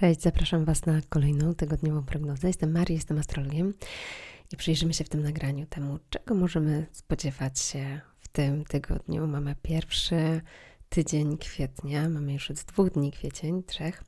Cześć, zapraszam Was na kolejną tygodniową prognozę. Jestem Marii, jestem astrologiem i przyjrzymy się w tym nagraniu temu, czego możemy spodziewać się w tym tygodniu. Mamy pierwszy tydzień kwietnia, mamy już od dwóch dni kwiecień, trzech,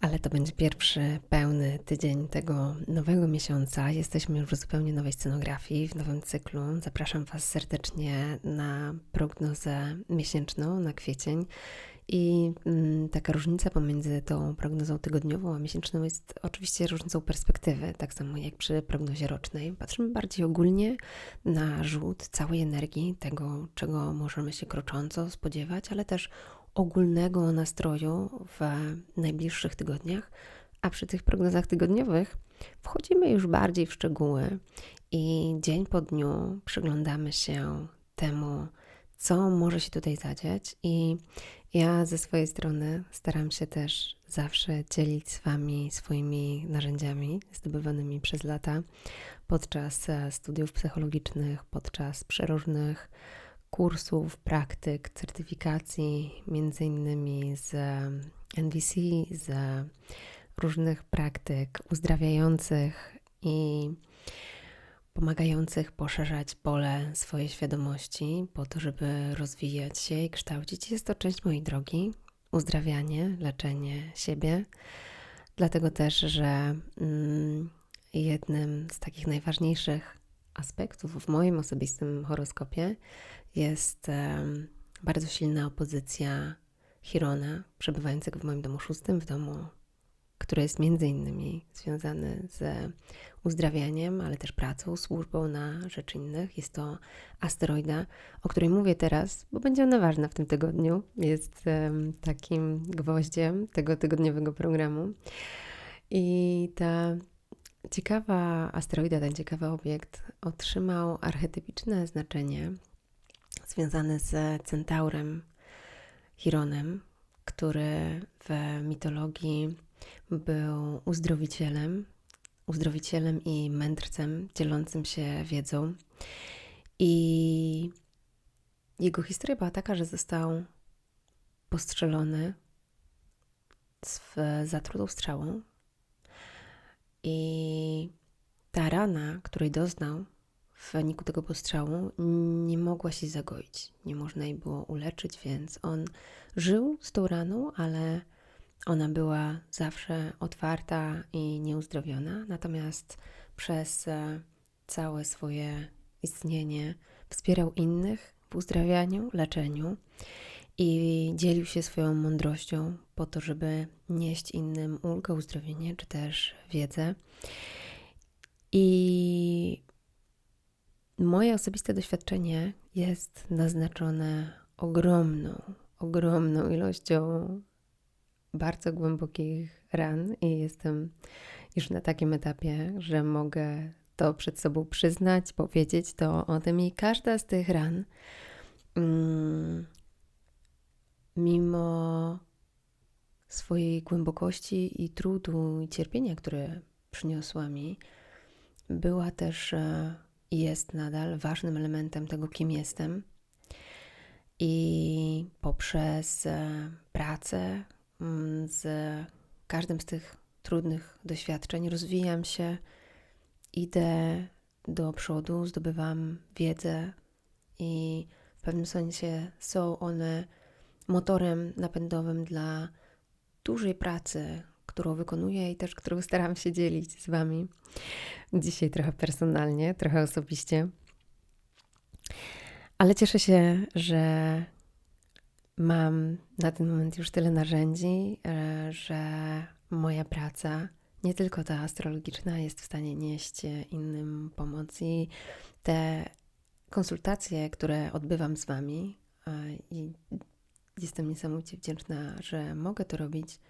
ale to będzie pierwszy pełny tydzień tego nowego miesiąca. Jesteśmy już w zupełnie nowej scenografii, w nowym cyklu. Zapraszam Was serdecznie na prognozę miesięczną na kwiecień. I mm, taka różnica pomiędzy tą prognozą tygodniową a miesięczną jest oczywiście różnicą perspektywy, tak samo jak przy prognozie rocznej. Patrzymy bardziej ogólnie na rzut całej energii, tego, czego możemy się krocząco spodziewać, ale też ogólnego nastroju w najbliższych tygodniach. A przy tych prognozach tygodniowych wchodzimy już bardziej w szczegóły i dzień po dniu przyglądamy się temu, co może się tutaj zadziać i ja ze swojej strony staram się też zawsze dzielić z Wami swoimi narzędziami zdobywanymi przez lata podczas e, studiów psychologicznych, podczas przeróżnych kursów, praktyk, certyfikacji, między innymi z NVC, z różnych praktyk uzdrawiających i pomagających poszerzać pole swojej świadomości po to, żeby rozwijać się i kształcić. Jest to część mojej drogi uzdrawianie, leczenie siebie. Dlatego też, że mm, jednym z takich najważniejszych aspektów w moim osobistym horoskopie jest bardzo silna opozycja Chirona, przebywającego w moim domu szóstym, w domu który jest między innymi związany z uzdrawianiem, ale też pracą, służbą na rzecz innych. Jest to asteroida, o której mówię teraz, bo będzie ona ważna w tym tygodniu. Jest takim gwoździem tego tygodniowego programu. I ta ciekawa asteroida, ten ciekawy obiekt otrzymał archetypiczne znaczenie związane z centaurem Chironem, który w mitologii był uzdrowicielem, uzdrowicielem i mędrcem dzielącym się wiedzą. I jego historia była taka, że został postrzelony z zatrutą strzałą i ta rana, której doznał w wyniku tego postrzału, nie mogła się zagoić. Nie można jej było uleczyć, więc on żył z tą raną, ale ona była zawsze otwarta i nieuzdrowiona, natomiast przez e, całe swoje istnienie wspierał innych w uzdrawianiu, leczeniu i dzielił się swoją mądrością po to, żeby nieść innym ulgę, uzdrowienie czy też wiedzę. I moje osobiste doświadczenie jest naznaczone ogromną, ogromną ilością bardzo głębokich ran i jestem już na takim etapie, że mogę to przed sobą przyznać, powiedzieć to o tym i każda z tych ran, mm, mimo swojej głębokości i trudu i cierpienia, które przyniosła mi, była też e, i jest nadal ważnym elementem tego, kim jestem. I poprzez e, pracę, z każdym z tych trudnych doświadczeń rozwijam się, idę do przodu, zdobywam wiedzę i w pewnym sensie są one motorem napędowym dla dużej pracy, którą wykonuję i też którą staram się dzielić z Wami. Dzisiaj trochę personalnie, trochę osobiście. Ale cieszę się, że Mam na ten moment już tyle narzędzi, e, że moja praca, nie tylko ta astrologiczna, jest w stanie nieść innym pomoc i te konsultacje, które odbywam z Wami, e, i jestem niesamowicie wdzięczna, że mogę to robić,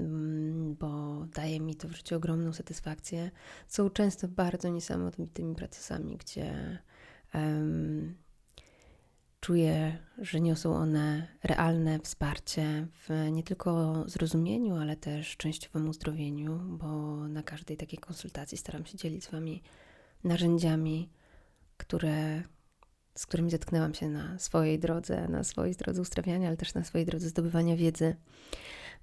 mm, bo daje mi to w życiu ogromną satysfakcję. Są często bardzo niesamowitymi procesami, gdzie um, Czuję, że niosą one realne wsparcie w nie tylko zrozumieniu, ale też częściowym uzdrowieniu, bo na każdej takiej konsultacji staram się dzielić z Wami narzędziami, które, z którymi zetknęłam się na swojej drodze, na swojej drodze uzdrawiania, ale też na swojej drodze zdobywania wiedzy.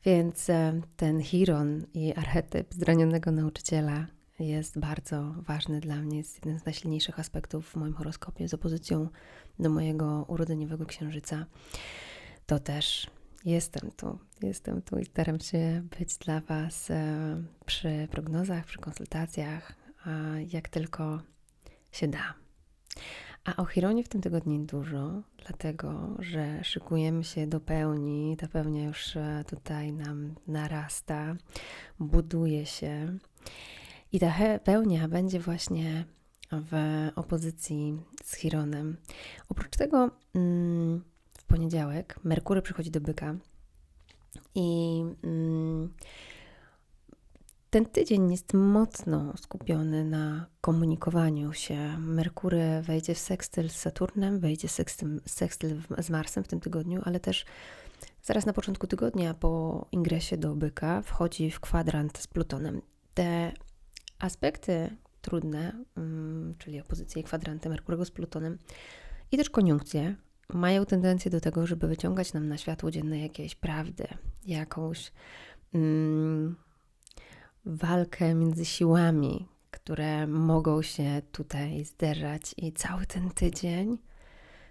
Więc e, ten Chiron i archetyp zranionego nauczyciela jest bardzo ważny dla mnie. Jest jeden z najsilniejszych aspektów w moim horoskopie z opozycją do mojego urodzeniowego księżyca. To też jestem tu, jestem tu i staram się być dla Was e, przy prognozach, przy konsultacjach, jak tylko się da. A o Chironie w tym tygodniu dużo, dlatego że szykujemy się do pełni. Ta pełnia już e, tutaj nam narasta, buduje się. I ta pełnia będzie właśnie w opozycji z Chironem. Oprócz tego mm, w poniedziałek Merkury przychodzi do byka i mm, ten tydzień jest mocno skupiony na komunikowaniu się. Merkury wejdzie w sekstyl z Saturnem, wejdzie sekstyl, sekstyl z Marsem w tym tygodniu, ale też zaraz na początku tygodnia po ingresie do byka wchodzi w kwadrant z Plutonem. Te aspekty trudne, mm, czyli opozycje i kwadranty Merkurego z Plutonem i też koniunkcje mają tendencję do tego, żeby wyciągać nam na światło dzienne jakieś prawdy, jakąś mm, walkę między siłami, które mogą się tutaj zderzać i cały ten tydzień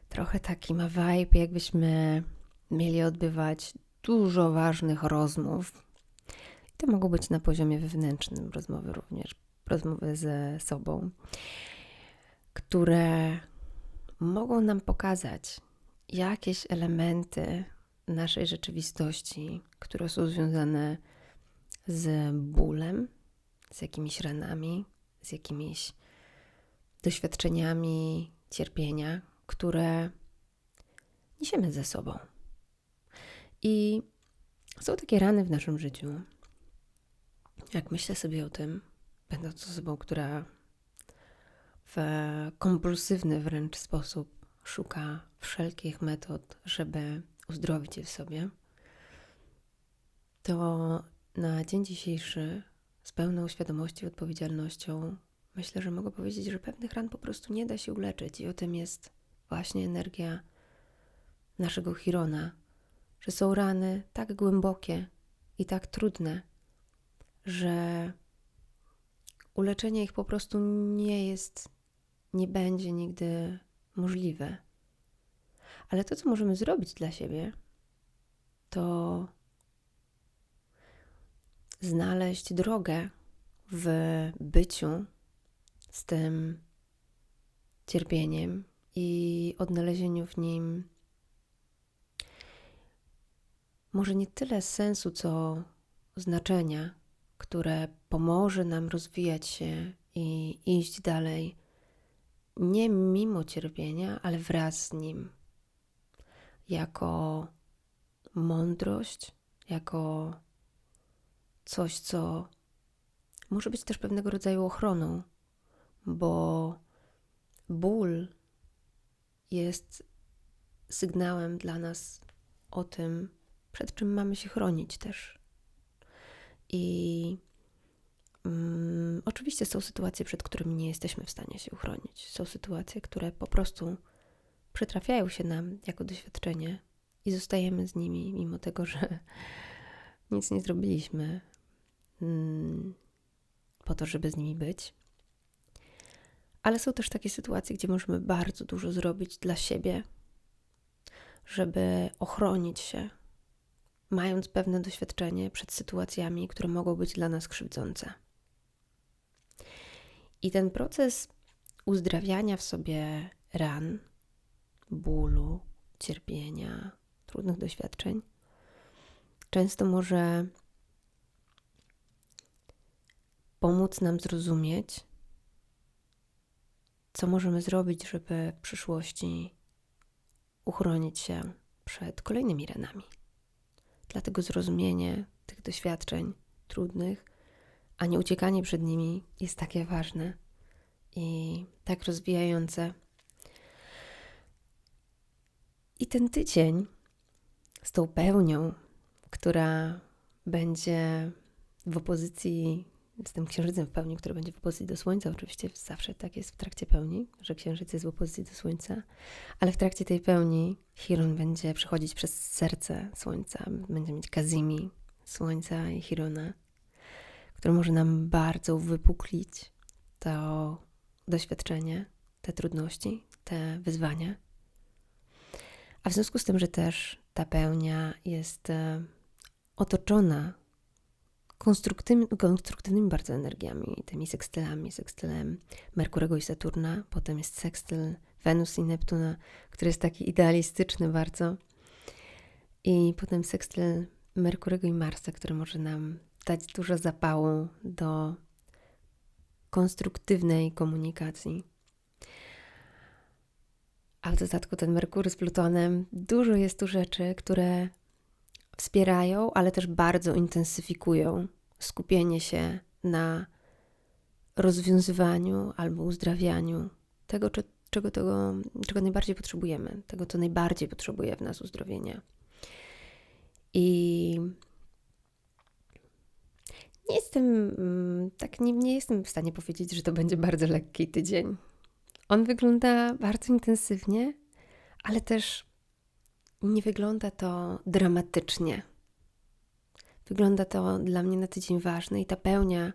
trochę taki ma vibe, jakbyśmy mieli odbywać dużo ważnych rozmów. To mogą być na poziomie wewnętrznym rozmowy również, rozmowy ze sobą, które mogą nam pokazać jakieś elementy naszej rzeczywistości, które są związane z bólem, z jakimiś ranami, z jakimiś doświadczeniami cierpienia, które niesiemy ze sobą. I są takie rany w naszym życiu. Jak myślę sobie o tym, będąc osobą, która w kompulsywny wręcz sposób szuka wszelkich metod, żeby uzdrowić je w sobie, to na dzień dzisiejszy z pełną świadomością i odpowiedzialnością myślę, że mogę powiedzieć, że pewnych ran po prostu nie da się uleczyć. I o tym jest właśnie energia naszego Chirona, że są rany tak głębokie i tak trudne, że uleczenie ich po prostu nie jest, nie będzie nigdy możliwe. Ale to, co możemy zrobić dla siebie, to znaleźć drogę w byciu z tym cierpieniem i odnalezieniu w nim może nie tyle sensu, co znaczenia, które pomoże nam rozwijać się i iść dalej, nie mimo cierpienia, ale wraz z nim, jako mądrość, jako coś, co może być też pewnego rodzaju ochroną, bo ból jest sygnałem dla nas o tym, przed czym mamy się chronić też. I mm, oczywiście są sytuacje, przed którymi nie jesteśmy w stanie się uchronić. Są sytuacje, które po prostu przytrafiają się nam jako doświadczenie i zostajemy z nimi, mimo tego, że nic nie zrobiliśmy mm, po to, żeby z nimi być. Ale są też takie sytuacje, gdzie możemy bardzo dużo zrobić dla siebie, żeby ochronić się, mając pewne doświadczenie przed sytuacjami, które mogą być dla nas krzywdzące. I ten proces uzdrawiania w sobie ran, bólu, cierpienia, trudnych doświadczeń, często może pomóc nam zrozumieć, co możemy zrobić, żeby w przyszłości uchronić się przed kolejnymi ranami. Dlatego zrozumienie tych doświadczeń trudnych, a nie uciekanie przed nimi jest takie ważne i tak rozwijające. I ten tydzień z tą pełnią, która będzie w opozycji z tym księżycem w pełni, który będzie w opozycji do Słońca. Oczywiście zawsze tak jest w trakcie pełni, że księżyc jest w opozycji do Słońca, ale w trakcie tej pełni Chiron będzie przechodzić przez serce Słońca, będzie mieć Kazimi Słońca i Chirona, które może nam bardzo uwypuklić to doświadczenie, te trudności, te wyzwania. A w związku z tym, że też ta pełnia jest e, otoczona konstruktywnymi, konstruktywnymi bardzo energiami, tymi sekstylami, sekstylem Merkurego i Saturna, potem jest sekstyl Wenus i Neptuna, który jest taki idealistyczny bardzo, i potem sekstyl Merkurego i Marsa, który może nam dać dużo zapału do konstruktywnej komunikacji. A w dodatku ten Merkury z Plutonem, dużo jest tu rzeczy, które wspierają, ale też bardzo intensyfikują skupienie się na rozwiązywaniu albo uzdrawianiu tego, czego, tego, czego najbardziej potrzebujemy, tego, co najbardziej potrzebuje w nas uzdrowienia. I nie jestem, mm, tak nie, nie jestem w stanie powiedzieć, że to będzie bardzo lekki tydzień. On wygląda bardzo intensywnie, ale też nie wygląda to dramatycznie. Wygląda to dla mnie na tydzień ważny i ta pełnia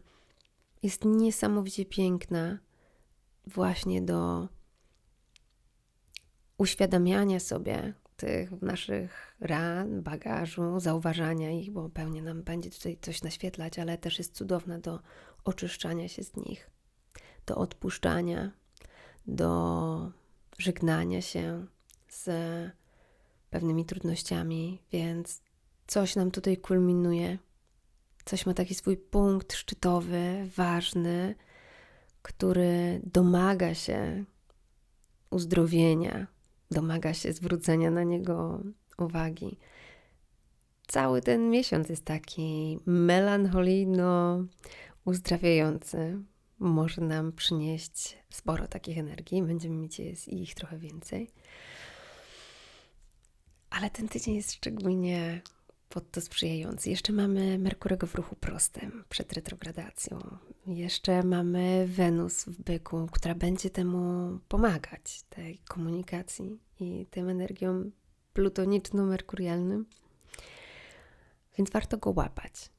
jest niesamowicie piękna właśnie do uświadamiania sobie tych naszych ran, bagażu, zauważania ich, bo pełnia nam będzie tutaj coś naświetlać, ale też jest cudowna do oczyszczania się z nich, do odpuszczania, do żegnania się z pewnymi trudnościami, więc coś nam tutaj kulminuje. Coś ma taki swój punkt szczytowy, ważny, który domaga się uzdrowienia, domaga się zwrócenia na niego uwagi. Cały ten miesiąc jest taki melancholijno uzdrawiający. Może nam przynieść sporo takich energii, będziemy mieć ich trochę więcej. Ale ten tydzień jest szczególnie pod to sprzyjający. Jeszcze mamy Merkurego w ruchu prostym przed retrogradacją. Jeszcze mamy Wenus w byku, która będzie temu pomagać, tej komunikacji i tym energiom plutoniczno-merkurialnym. Więc warto go łapać.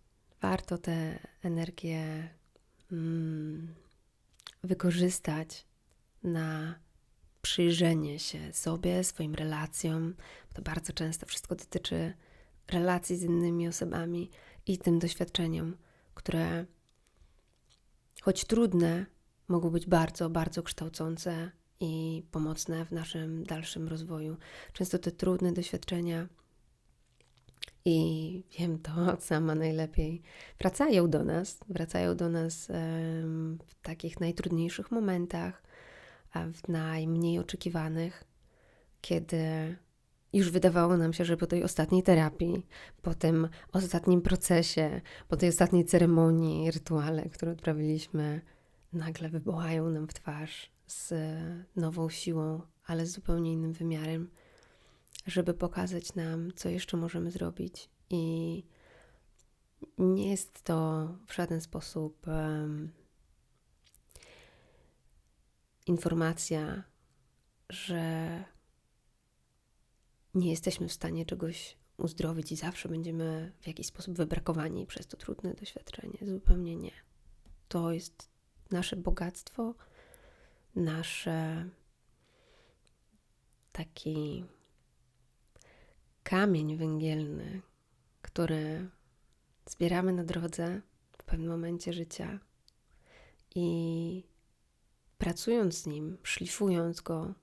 Warto tę energię mm, wykorzystać na przyjrzenie się sobie, swoim relacjom. To bardzo często wszystko dotyczy relacji z innymi osobami i tym doświadczeniom, które choć trudne, mogą być bardzo, bardzo kształcące i pomocne w naszym dalszym rozwoju. Często te trudne doświadczenia i wiem to sama najlepiej, wracają do nas, wracają do nas w takich najtrudniejszych momentach, w najmniej oczekiwanych, kiedy już wydawało nam się, że po tej ostatniej terapii, po tym ostatnim procesie, po tej ostatniej ceremonii, rytuale, które odprawiliśmy, nagle wybuchają nam w twarz z nową siłą, ale z zupełnie innym wymiarem, żeby pokazać nam, co jeszcze możemy zrobić. I nie jest to w żaden sposób um, informacja, że nie jesteśmy w stanie czegoś uzdrowić i zawsze będziemy w jakiś sposób wybrakowani przez to trudne doświadczenie. Zupełnie nie. To jest nasze bogactwo, nasze taki kamień węgielny, który zbieramy na drodze w pewnym momencie życia i pracując z nim, szlifując go,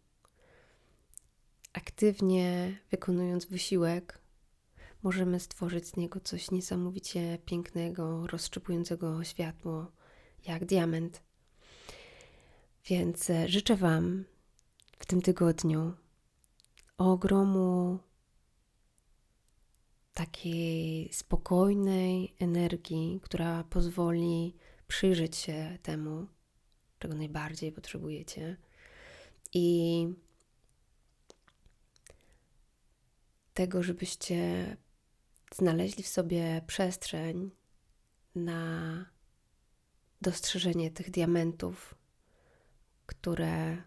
aktywnie wykonując wysiłek, możemy stworzyć z niego coś niesamowicie pięknego, rozszczepującego światło, jak diament. Więc e, życzę Wam w tym tygodniu ogromu takiej spokojnej energii, która pozwoli przyjrzeć się temu, czego najbardziej potrzebujecie. I tego, żebyście znaleźli w sobie przestrzeń na dostrzeżenie tych diamentów, które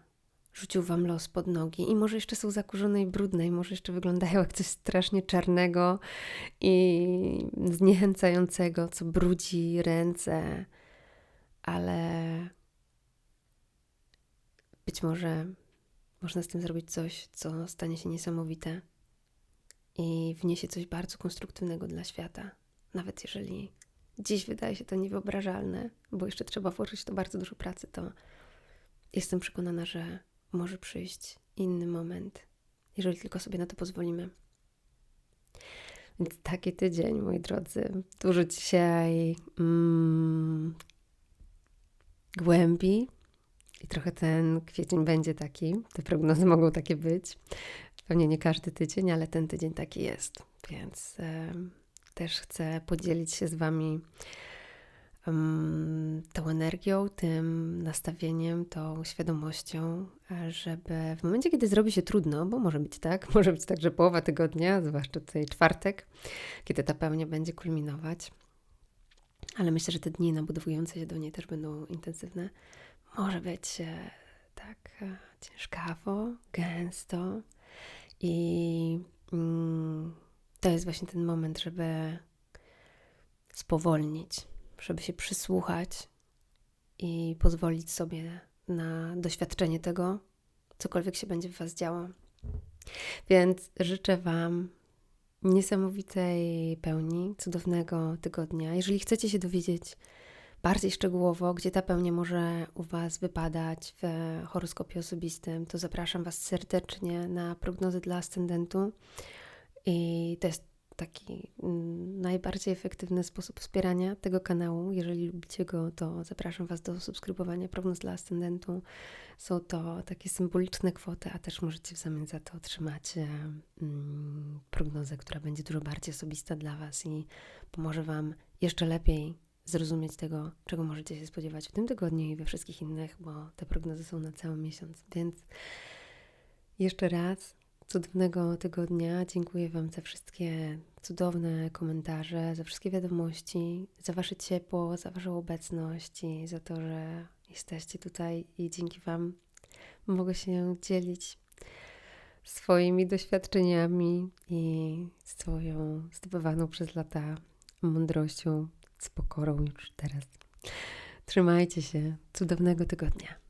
rzucił wam los pod nogi i może jeszcze są zakurzone i brudne i może jeszcze wyglądają jak coś strasznie czarnego i zniechęcającego, co brudzi ręce, ale być może można z tym zrobić coś, co stanie się niesamowite i wniesie coś bardzo konstruktywnego dla świata. Nawet jeżeli dziś wydaje się to niewyobrażalne, bo jeszcze trzeba włożyć to bardzo dużo pracy, to jestem przekonana, że może przyjść inny moment, jeżeli tylko sobie na to pozwolimy. Więc taki tydzień, moi drodzy. Dużo dzisiaj mm, głębi trochę ten kwiecień będzie taki. Te prognozy mogą takie być. Pewnie nie każdy tydzień, ale ten tydzień taki jest. Więc też chcę podzielić się z Wami tą energią, tym nastawieniem, tą świadomością, żeby w momencie, kiedy zrobi się trudno, bo może być tak, może być tak, że połowa tygodnia, zwłaszcza tutaj czwartek, kiedy ta pełnia będzie kulminować, ale myślę, że te dni nabudowujące się do niej też będą intensywne. Może być tak e, ciężkawo, gęsto i mm, to jest właśnie ten moment, żeby spowolnić, żeby się przysłuchać i pozwolić sobie na doświadczenie tego, cokolwiek się będzie w Was działo. Więc życzę Wam niesamowitej pełni, cudownego tygodnia. Jeżeli chcecie się dowiedzieć bardziej szczegółowo, gdzie ta pełnia może u Was wypadać w horoskopie osobistym, to zapraszam Was serdecznie na prognozy dla ascendentu. I to jest taki mm, najbardziej efektywny sposób wspierania tego kanału. Jeżeli lubicie go, to zapraszam Was do subskrybowania prognoz dla ascendentu. Są to takie symboliczne kwoty, a też możecie w zamian za to otrzymać mm, prognozę, która będzie dużo bardziej osobista dla Was i pomoże Wam jeszcze lepiej zrozumieć tego, czego możecie się spodziewać w tym tygodniu i we wszystkich innych, bo te prognozy są na cały miesiąc. Więc jeszcze raz cudownego tygodnia. Dziękuję Wam za wszystkie cudowne komentarze, za wszystkie wiadomości, za Wasze ciepło, za Waszą obecność i za to, że jesteście tutaj i dzięki Wam mogę się dzielić swoimi doświadczeniami i swoją zdobywaną przez lata mądrością, z pokorą już teraz. Trzymajcie się. Cudownego tygodnia.